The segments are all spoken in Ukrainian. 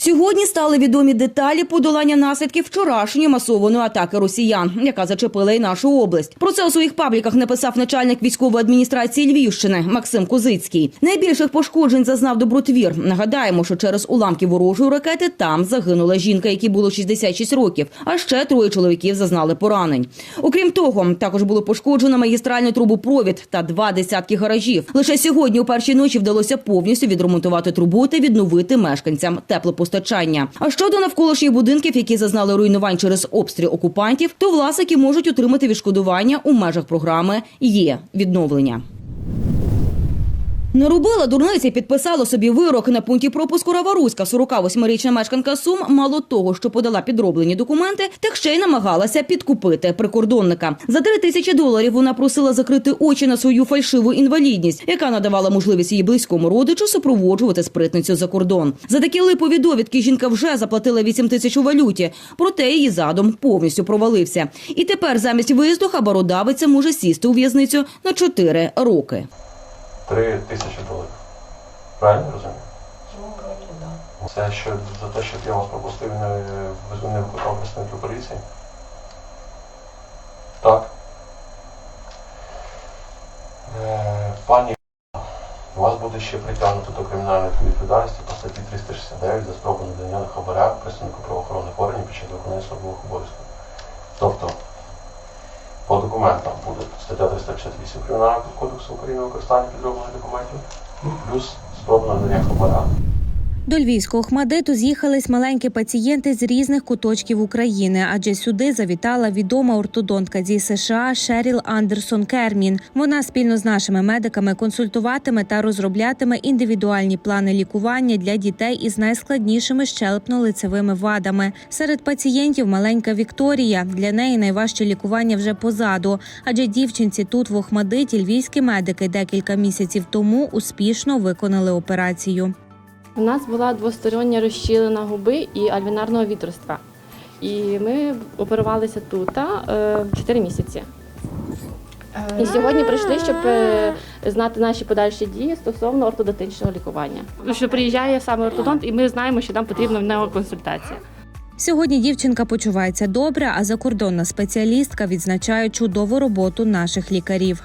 Сьогодні стали відомі деталі подолання наслідків вчорашньої масованої атаки росіян, яка зачепила і нашу область. Про це у своїх пабліках написав начальник військової адміністрації Львівщини Максим Козицький. Найбільших пошкоджень зазнав добротвір. Нагадаємо, що через уламки ворожої ракети там загинула жінка, якій було 66 років. А ще троє чоловіків зазнали поранень. Окрім того, також було пошкоджено магістральний трубопровід та два десятки гаражів. Лише сьогодні у першій ночі вдалося повністю відремонтувати трубу та відновити мешканцям теплопостачання. А щодо навколишніх будинків, які зазнали руйнувань через обстріл окупантів, то власники можуть отримати відшкодування у межах програми є відновлення. Не робила дурниці, підписала собі вирок на пункті пропуску Раваруська. 48-річна мешканка Сум мало того, що подала підроблені документи, так ще й намагалася підкупити прикордонника. За 3 тисячі доларів вона просила закрити очі на свою фальшиву інвалідність, яка надавала можливість її близькому родичу супроводжувати спритницю за кордон. За такі липові довідки жінка вже заплатила 8 тисяч у валюті, проте її задум повністю провалився. І тепер замість виїзду хабародавиця може сісти у в'язницю на 4 роки. Три тисячі доларів. Правильно розумію? Ну, вроді, да. Це що за те, щоб я вас пропустив, не, не викликав представників поліції? Так. Е, пані, вас буде ще притягнуто до кримінальної відповідальності по статті 369 за спробу надання хабаря представнику правоохоронних органів під час виконання службових обов'язків. Тобто, документам буде стаття 358 Кримінального кодексу України використання підроблених документів, плюс спроба надання хабаря. До львівського хмадиту з'їхались маленькі пацієнти з різних куточків України, адже сюди завітала відома ортодонтка зі США Шеріл Андерсон Кермін. Вона спільно з нашими медиками консультуватиме та розроблятиме індивідуальні плани лікування для дітей із найскладнішими щелепно-лицевими вадами. Серед пацієнтів маленька Вікторія. Для неї найважче лікування вже позаду, адже дівчинці тут в Охмадиті львівські медики декілька місяців тому успішно виконали операцію. У нас була двостороння розщілена губи і альвінарного відростка. І ми оперувалися тут е, 4 місяці. І сьогодні прийшли, щоб е, знати наші подальші дії стосовно ортодонтичного лікування. Що приїжджає саме ортодонт, і ми знаємо, що нам потрібна в нього консультація. Сьогодні дівчинка почувається добре, а закордонна спеціалістка відзначає чудову роботу наших лікарів.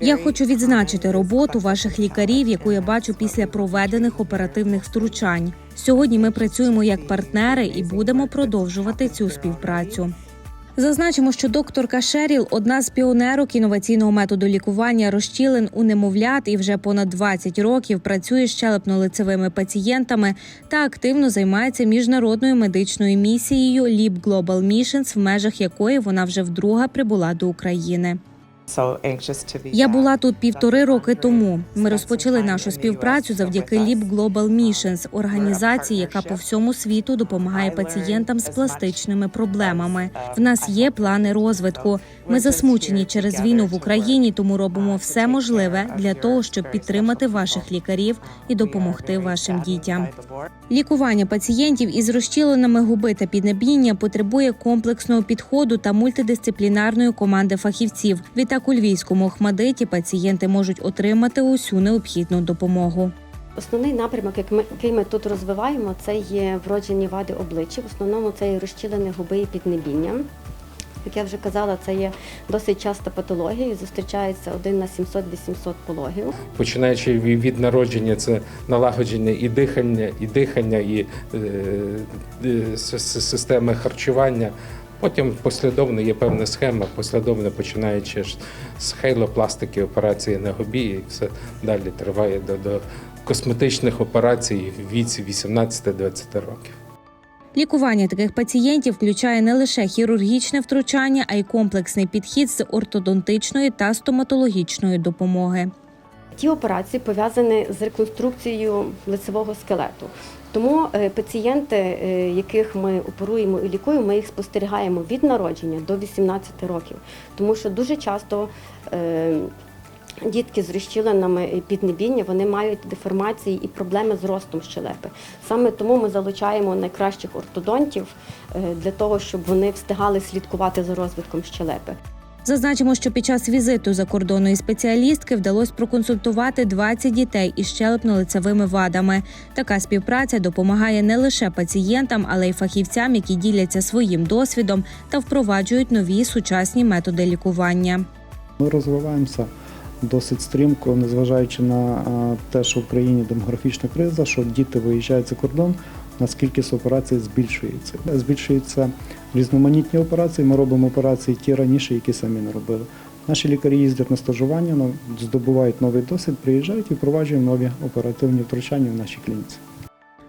Я хочу відзначити роботу ваших лікарів, яку я бачу після проведених оперативних втручань. Сьогодні ми працюємо як партнери і будемо продовжувати цю співпрацю. Зазначимо, що докторка Шеріл одна з піонерок інноваційного методу лікування розчілин у немовлят і вже понад 20 років працює з щелепно-лицевими пацієнтами та активно займається міжнародною медичною місією Leap Global Missions, в межах якої вона вже вдруге прибула до України. Я була тут півтори роки тому. Ми розпочали нашу співпрацю завдяки Leap Global Missions, організації, яка по всьому світу допомагає пацієнтам з пластичними проблемами. В нас є плани розвитку. Ми засмучені через війну в Україні, тому робимо все можливе для того, щоб підтримати ваших лікарів і допомогти вашим дітям. Лікування пацієнтів із розчіленими губи та піднебіння потребує комплексного підходу та мультидисциплінарної команди фахівців. Відтак у львівському Охмадиті пацієнти можуть отримати усю необхідну допомогу. Основний напрямок, як ми- який ми тут розвиваємо, це є вроджені вади обличчя. В основному це є розчілені губи і піднебіння. Як я вже казала, це є досить часта патологія. і Зустрічається один на 700-800 пологів. починаючи від народження, це налагодження і дихання, і дихання, і е, е, системи харчування. Потім послідовно є певна схема, послідовно починаючи з хейлопластики, операції на губі, і все далі триває до, до косметичних операцій в віці 18-20 років. Лікування таких пацієнтів включає не лише хірургічне втручання, а й комплексний підхід з ортодонтичної та стоматологічної допомоги. Ті операції пов'язані з реконструкцією лицевого скелету. Тому е, пацієнти, е, яких ми оперуємо і лікуємо, ми їх спостерігаємо від народження до 18 років. Тому що дуже часто е, дітки з розщіленими піднебіння вони мають деформації і проблеми з ростом щелепи. Саме тому ми залучаємо найкращих ортодонтів для того, щоб вони встигали слідкувати за розвитком щелепи. Зазначимо, що під час візиту закордонної спеціалістки вдалося проконсультувати 20 дітей із щелепно-лицевими вадами. Така співпраця допомагає не лише пацієнтам, але й фахівцям, які діляться своїм досвідом та впроваджують нові сучасні методи лікування. Ми розвиваємося досить стрімко, незважаючи на те, що в країні демографічна криза, що діти виїжджають за кордон, у нас кількість операцій збільшується. Збільшуються різноманітні операції. Ми робимо операції ті раніше, які самі не робили. Наші лікарі їздять на стажування, здобувають новий досвід, приїжджають і впроваджуємо нові оперативні втручання в нашій клініці.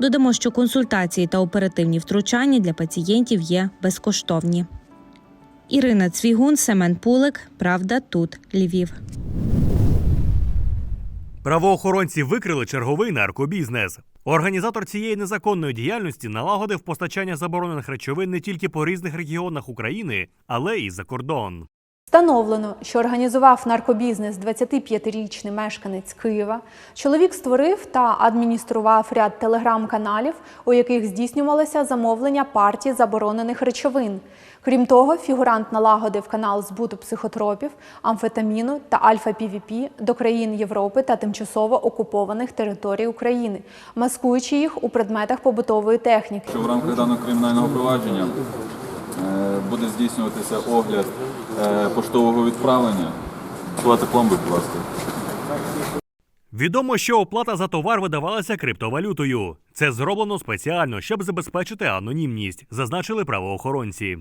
Додамо, що консультації та оперативні втручання для пацієнтів є безкоштовні. Ірина Цвігун, Семен Пулик. Правда, тут Львів. Правоохоронці викрили черговий наркобізнес. Організатор цієї незаконної діяльності налагодив постачання заборонених речовин не тільки по різних регіонах України, але й за кордон. Встановлено, що організував наркобізнес 25-річний мешканець Києва. Чоловік створив та адміністрував ряд телеграм-каналів, у яких здійснювалося замовлення партій заборонених речовин. Крім того, фігурант налагодив канал збуту психотропів, амфетаміну та альфа-півіпі до країн Європи та тимчасово окупованих територій України, маскуючи їх у предметах побутової техніки. в рамках даного кримінального провадження е, буде здійснюватися огляд поштового відправлення. Плати пломби, будь ласка. Відомо, що оплата за товар видавалася криптовалютою. Це зроблено спеціально, щоб забезпечити анонімність, зазначили правоохоронці.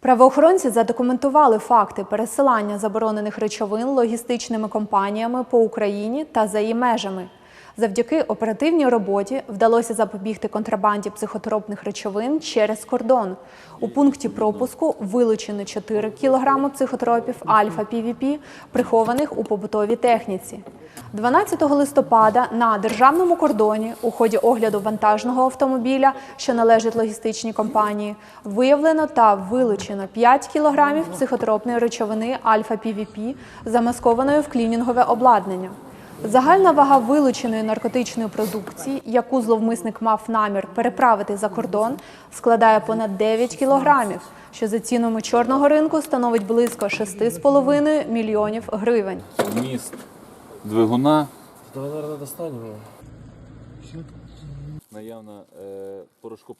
Правоохоронці задокументували факти пересилання заборонених речовин логістичними компаніями по Україні та за її межами. Завдяки оперативній роботі вдалося запобігти контрабанді психотропних речовин через кордон. У пункті пропуску вилучено 4 кг психотропів альфа-півіпі, прихованих у побутовій техніці. 12 листопада на державному кордоні у ході огляду вантажного автомобіля, що належить логістичній компанії, виявлено та вилучено 5 кг психотропної речовини альфа-півіпі, замаскованої в клінінгове обладнання. Загальна вага вилученої наркотичної продукції, яку зловмисник мав намір переправити за кордон, складає понад 9 кілограмів, що за цінами чорного ринку становить близько 6,5 мільйонів гривень. Вміст двигуна. Наявна е, порошку.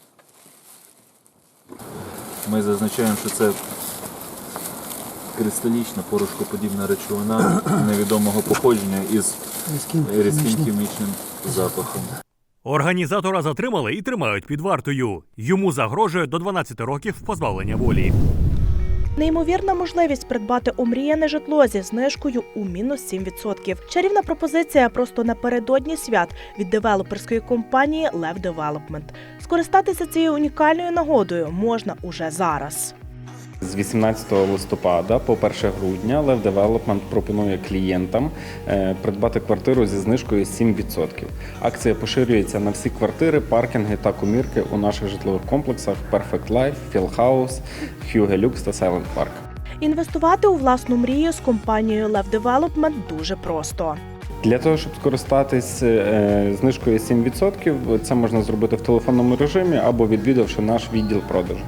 Ми зазначаємо, що це кристалічна порошкоподібна речовина невідомого походження із різким хімічним запахом. Організатора затримали і тримають під вартою. Йому загрожує до 12 років позбавлення волі. Неймовірна можливість придбати омріяне житло зі знижкою у мінус 7%. Чарівна пропозиція просто напередодні свят від девелоперської компанії Lev Development. Скористатися цією унікальною нагодою можна уже зараз. З 18 листопада по 1 грудня Lev Development пропонує клієнтам е, придбати квартиру зі знижкою 7%. Акція поширюється на всі квартири, паркінги та комірки у наших житлових комплексах Perfect Life, Philhouse, Hugo Lux та Silent Park. Інвестувати у власну мрію з компанією Lev Development дуже просто. Для того, щоб скористатись е, знижкою 7%, це можна зробити в телефонному режимі або відвідавши наш відділ продажу.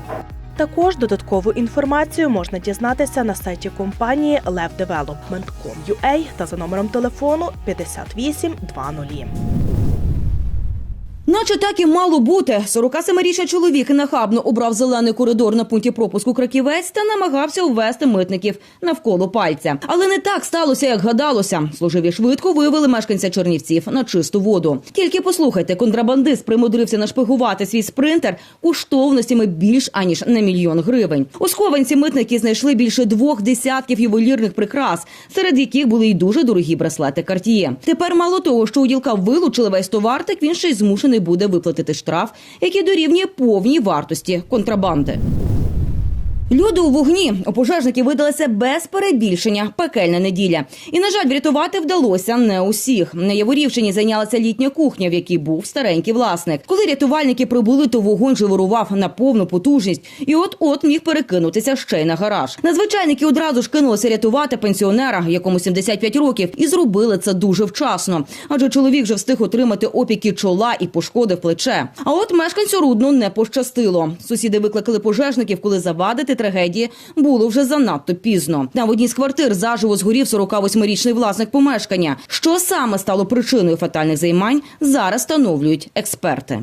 Також додаткову інформацію можна дізнатися на сайті компанії levdevelopment.com.ua та за номером телефону 5820. Наче так і мало бути. 47-річний чоловік нахабно обрав зелений коридор на пункті пропуску Краківець та намагався ввести митників навколо пальця. Але не так сталося, як гадалося. Служиві швидко вивели мешканця Чернівців на чисту воду. Тільки послухайте, контрабандист примудрився нашпигувати свій спринтер коштовностями більш аніж на мільйон гривень. У схованці митники знайшли більше двох десятків ювелірних прикрас, серед яких були й дуже дорогі браслети Cartier. Тепер мало того, що у ділка вилучили весь товар, так він ще й змушений буде виплатити штраф, який дорівнює повній вартості контрабанди. Люди у вогні у пожежників видалася без перебільшення пекельна неділя. І, на жаль, врятувати вдалося не усіх. На Яворівщині зайнялася літня кухня, в якій був старенький власник. Коли рятувальники прибули, то вогонь же вирував на повну потужність, і от-от міг перекинутися ще й на гараж. Надзвичайники одразу ж кинулися рятувати пенсіонера, якому 75 років, і зробили це дуже вчасно. Адже чоловік вже встиг отримати опіки чола і пошкодив плече. А от мешканцю рудну не пощастило. Сусіди викликали пожежників, коли завадити трагедії було вже занадто пізно. На одній з квартир заживо згорів 48-річний власник помешкання. Що саме стало причиною фатальних займань, зараз встановлюють експерти.